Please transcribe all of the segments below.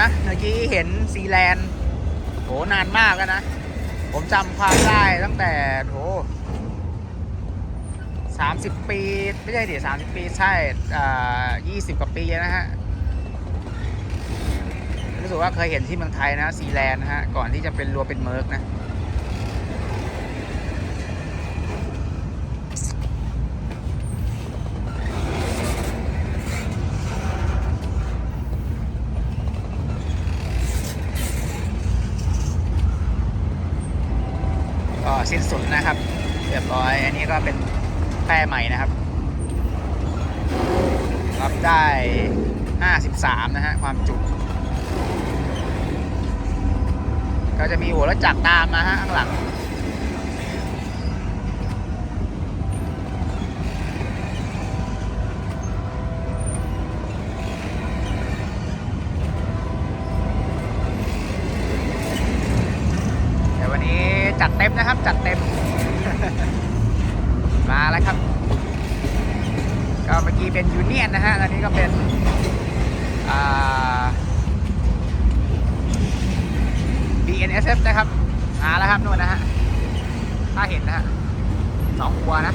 นะเมื่อกี้เห็นซีแลนด์โหนานมากแล้วนะ ผมจำความได้ตั้งแต่โหสามสิบปี ไม่ใช่ดิสามสิบปี ใช่ยี่สิบกว่าปีนะฮะ รู้สึกว่าเคยเห็นที่เมืองไทยนะซีแลนด์นะฮะ ก่อนที่จะเป็นรัวเป็นเมิร์กนะ สิ้นสุดนะครับเรียบร้อย อันนี้ก็เป็นแพร่ใหม่นะครับ รับได้ 53 นะฮะ ความจุ ก็จะมีหัวรถจักรตามมาฮะข้างหลัง เดี๋ยววันนี้จัดเต็ม นะครับ จัดเต็ม มาแล้วครับ ก็เมื่อกี้เป็นยูเนียนนะฮะตอนนี้ก็เป็นอ่า BNSF นะครับมาแล้วครับนู่นนะฮะ ถ้าเห็นนะฮะสองหัวนะ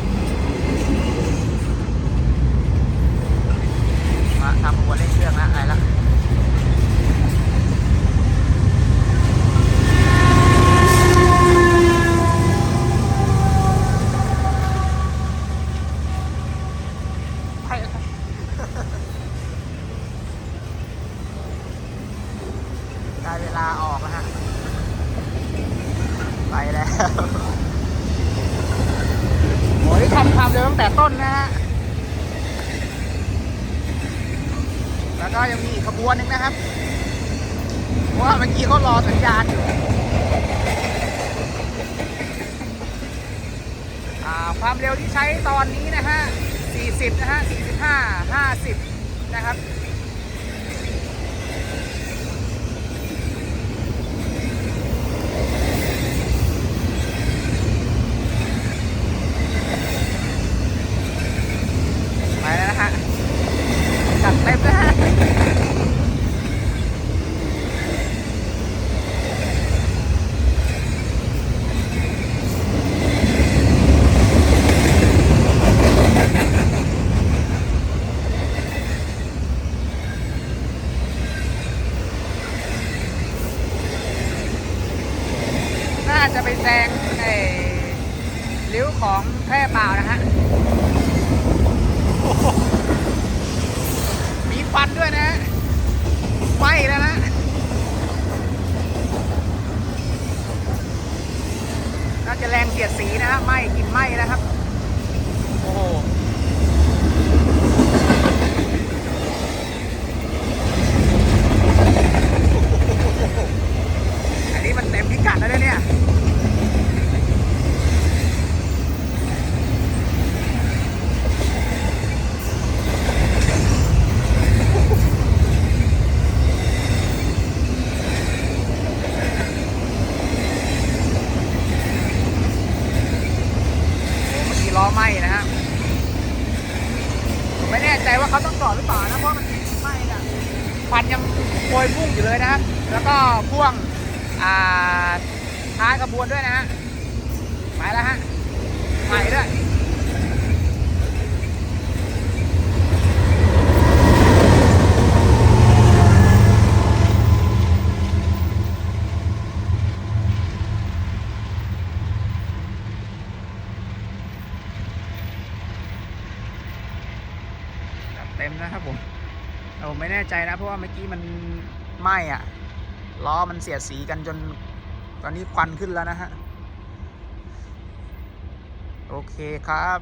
มาทำหัวเล่นเครื่องนะอะไรละ ไปแล้วครับได้เวลาออกแล้วฮะ ไปแล้วโหนี่ทำความเร็วตั้งแต่ต้นนะฮะ แล้วก็ยังมีอีกขบวนหนึ่งนะครับ เพราะว่าเมื่อกี้เขารอสัญญาณอยู่อ่าความเร็วที่ใช้ตอนนี้นะฮะ 40นะฮะ45 50 นะครับ ไปแล้วนะฮะ จัดเต็มนะฮะ น่า จะไปแซงไอ้ริ้วของแพร่เปล่านะฮะโอ้โหมีควันด้วยนะฮะไหม้แล้วนะน่าจะแรงเสียดสีนะฮะไหม้กลินไหม้นะครับ โอ้โหอันนี้มันเต็มพิกัดแล้วนะเนี่ย โอ้เมื่อกี้ล้อไหม้นะฮะ ผมไม่แน่ใจว่าเขาต้องจอดหรือเปล่านะ เพราะมันไหม้อะ ควันยังโพยพุ่งอยู่เลยนะครับ แล้วก็พ่วงอ่าท้ายขบวนด้วยนะฮะไปแล้วฮะใหม่ด้วยเต็มนะครับผม ผมไม่แน่ใจนะ เพราะว่าเมื่อกี้มันไหม้อะล้อมันเสียดสีกันจน ตอนนี้ควันขึ้นแล้วนะฮะ โอเคครับ